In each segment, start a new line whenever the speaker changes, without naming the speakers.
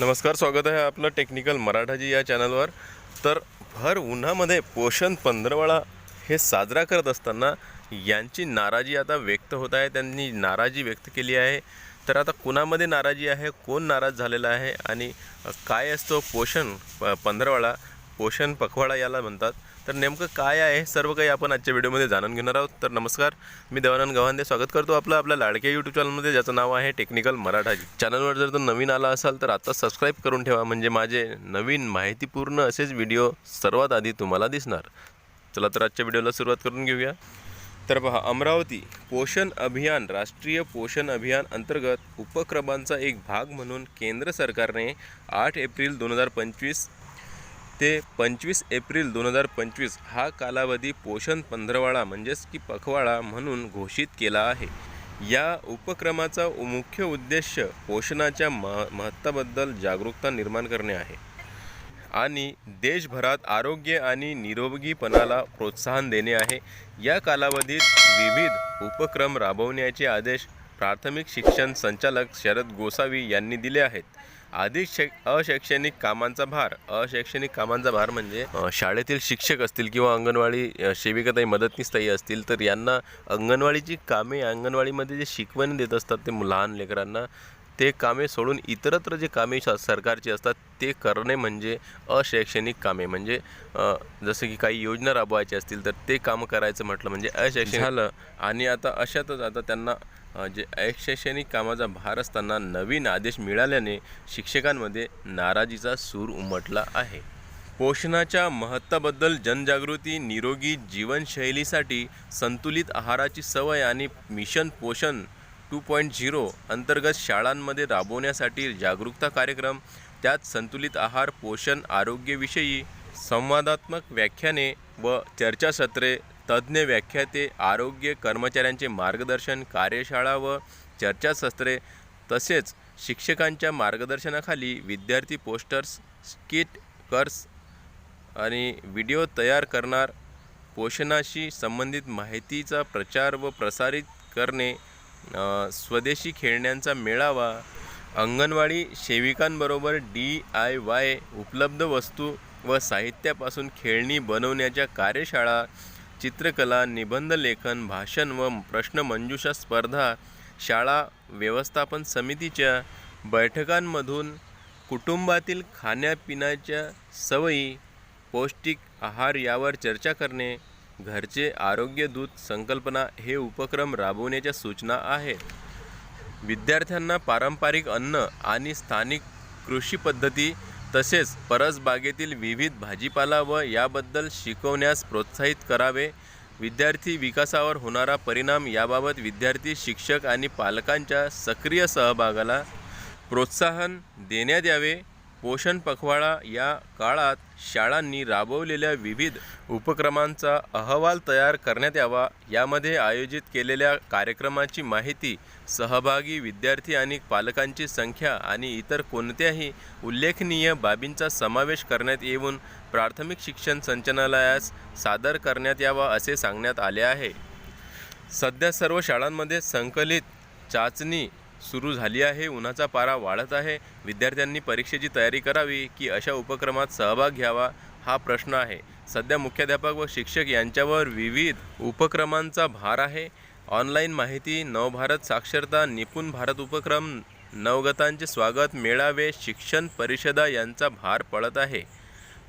नमस्कार स्वागत आहे आपलं टेक्निकल मराठाजी या चॅनलवर. तर भर उन्हामध्ये पोषण पंधरवडा हे साजरा करत असताना यांची नाराजी आता व्यक्त होत आहे त्यांनी नाराजी व्यक्त केली आहे. तर आता कुणामध्ये नाराजी आहे कोण नाराज झालेला आहे आणि काय असतो पोषण प पंधरवडा? पोषण पखवाडा याला म्हणतात. तर नेमकं काय आहे सर्व काही आपण आजच्या व्हिडिओमध्ये जाणून घेणार आहोत. तर नमस्कार मी देवानंद गव्हांदे. स्वागत करतो आपलं आपल्या लाडक्या यूट्यूब चॅनलमध्ये ज्याचं नाव आहे टेक्निकल मराठा चॅनलवर जर तो नवीन आला असाल तर आता सबस्क्राईब करून ठेवा म्हणजे माझे नवीन माहितीपूर्ण असेच व्हिडिओ सर्वात आधी तुम्हाला दिसणार. चला तर आजच्या व्हिडिओला सुरुवात करून घेऊया. तर पहा अमरावती पोषण अभियान राष्ट्रीय पोषण अभियान अंतर्गत उपक्रमांचा एक भाग म्हणून केंद्र सरकारने आठ एप्रिल दोन हजार पंचवीस ते पंचवीस एप्रिल दोन हजार पंचवीस हा कालावधी पोषण पंधरवाडा म्हणजेच की पखवाडा म्हणून घोषित केला आहे. या उपक्रमाचा मुख्य उद्देश पोषणाच्या मह महत्त्वाबद्दल जागरूकता निर्माण करणे आहे आणि देशभरात आरोग्य आणि निरोगीपणाला प्रोत्साहन देणे आहे. या कालावधीत विविध उपक्रम राबवण्याचे आदेश प्राथमिक शिक्षण संचालक शरद गोसावी यांनी दिले आहेत. अधिक शै अशैक्षणिक कामांचा भार. अशैक्षणिक कामांचा भार म्हणजे शाळेतील शिक्षक असतील किंवा अंगणवाडी सेविकाताई मदतनीसताई असतील तर यांना अंगणवाडीची कामे अंगणवाडीमध्ये जे शिकवण देत असतात ते लहान लेकरांना ते कामे सोडून इतरत्र जे कामे सरकारची असतात ते करणे म्हणजे अशैक्षणिक कामे. म्हणजे जसं की काही योजना राबवायच्या असतील तर ते काम करायचं म्हटलं म्हणजे अशैक्षणिक झालं. आणि आता अशातच आता त्यांना जे अशैक्षणिक कामाचा भार असताना नवीन आदेश मिळाल्याने शिक्षकांमध्ये नाराजीचा सूर उमटला आहे. पोषणाच्या महत्त्वाबद्दल जनजागृती निरोगी जीवनशैलीसाठी संतुलित आहाराची सवय आणि मिशन पोषण टू पॉईंट झिरो अंतर्गत शाळांमध्ये राबवण्यासाठी जागरूकता कार्यक्रम त्यात संतुलित आहार पोषण आरोग्यविषयी संवादात्मक व्याख्याने व चर्चासत्रे तज्ज्ञ व्याख्याते आरोग्य कर्मचाऱ्यांचे मार्गदर्शन कार्यशाळा व चर्चासत्रे तसेच शिक्षकांच्या मार्गदर्शनाखाली विद्यार्थी पोस्टर्स स्किट कर्स आणि व्हिडिओ तयार करणार पोषणाशी संबंधित माहितीचा प्रचार व प्रसारित करणे स्वदेशी खेळण्यांचा मेळावा अंगणवाडी सेविकांबरोबर डी आय वाय उपलब्ध वस्तू व साहित्यापासून खेळणी बनवण्याच्या कार्यशाळा चित्रकला निबंध लेखन भाषण व प्रश्नमंजुषा स्पर्धा शाळा व्यवस्थापन समितीच्या बैठकांमधून कुटुंबातील खाण्यापिण्याच्या सवयी पौष्टिक आहार यावर चर्चा करणे घरचे आरोग्य दूत संकल्पना हे उपक्रम राबवण्याच्या सूचना आहेत. विद्यार्थ्यांना पारंपरिक अन्न आणि स्थानिक कृषी पद्धती तसेच परसबागेतील विविध भाजीपाला व याबद्दल शिकवण्यास प्रोत्साहित करावे. विद्यार्थी विकासावर होणारा परिणाम याबाबत विद्यार्थी शिक्षक आणि पालकांच्या सक्रिय सहभागाला प्रोत्साहन देण्यात यावे. पोषण पखवाडा या काळात शाळांनी राबवलेल्या विविध उपक्रमांचा अहवाल तयार करण्यात यावा. यामध्ये आयोजित केलेल्या कार्यक्रमाची माहिती सहभागी विद्यार्थी आणि पालकांची संख्या आणि इतर कोणत्याही उल्लेखनीय बाबींचा समावेश करण्यात येऊन प्राथमिक शिक्षण संचालनालयास सादर करण्यात यावा असे सांगण्यात आले आहे. सध्या सर्व शाळांमध्ये संकलित चाचणी सुरू झाली आहे. उन्हाचा पारा वाढत आहे. विद्यार्थ्यांनी परीक्षेची तयारी करावी की अशा उपक्रमात सहभाग घ्यावा हा प्रश्न आहे. सध्या मुख्याध्यापक व शिक्षक यांच्यावर विविध उपक्रमांचा भार आहे. ऑनलाईन माहिती नवभारत साक्षरता निपुण भारत उपक्रम नवगतांचे स्वागत मेळावे शिक्षण परिषदा यांचा भार पडत आहे.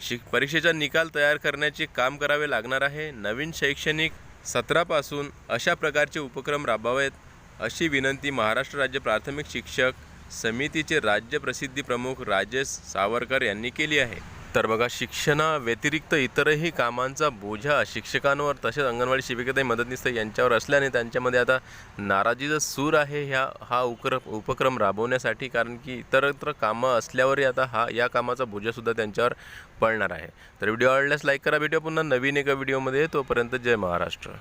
शिक परीक्षेचा निकाल तयार करण्याचे काम करावे लागणार आहे. नवीन शैक्षणिक सत्रापासून अशा प्रकारचे उपक्रम राबवावेत. अशी विनंती महाराष्ट्र राज्य प्राथमिक शिक्षक समितीचे राज्य प्रसिद्धी प्रमुख राजेश सावरकर यांनी केली आहे. तर बघा शिक्षणाव्यतिरिक्त इतरही कामांचा बोजा शिक्षकांवर तसेच अंगणवाडी सेविकाताई मदतनीस यांच्यावर असल्याने त्यांच्यामध्ये आता नाराजीचा सूर आहे ह्या हा उक्र उपक्रम राबवण्यासाठी कारण की इतरत्र कामं असल्यावरही आता हा या कामाचा बोजासुद्धा त्यांच्यावर पडणार आहे. तर व्हिडिओ आवडल्यास लाईक करा व्हिडिओ पुन्हा नवीन एका व्हिडिओमध्ये. तोपर्यंत जय महाराष्ट्र.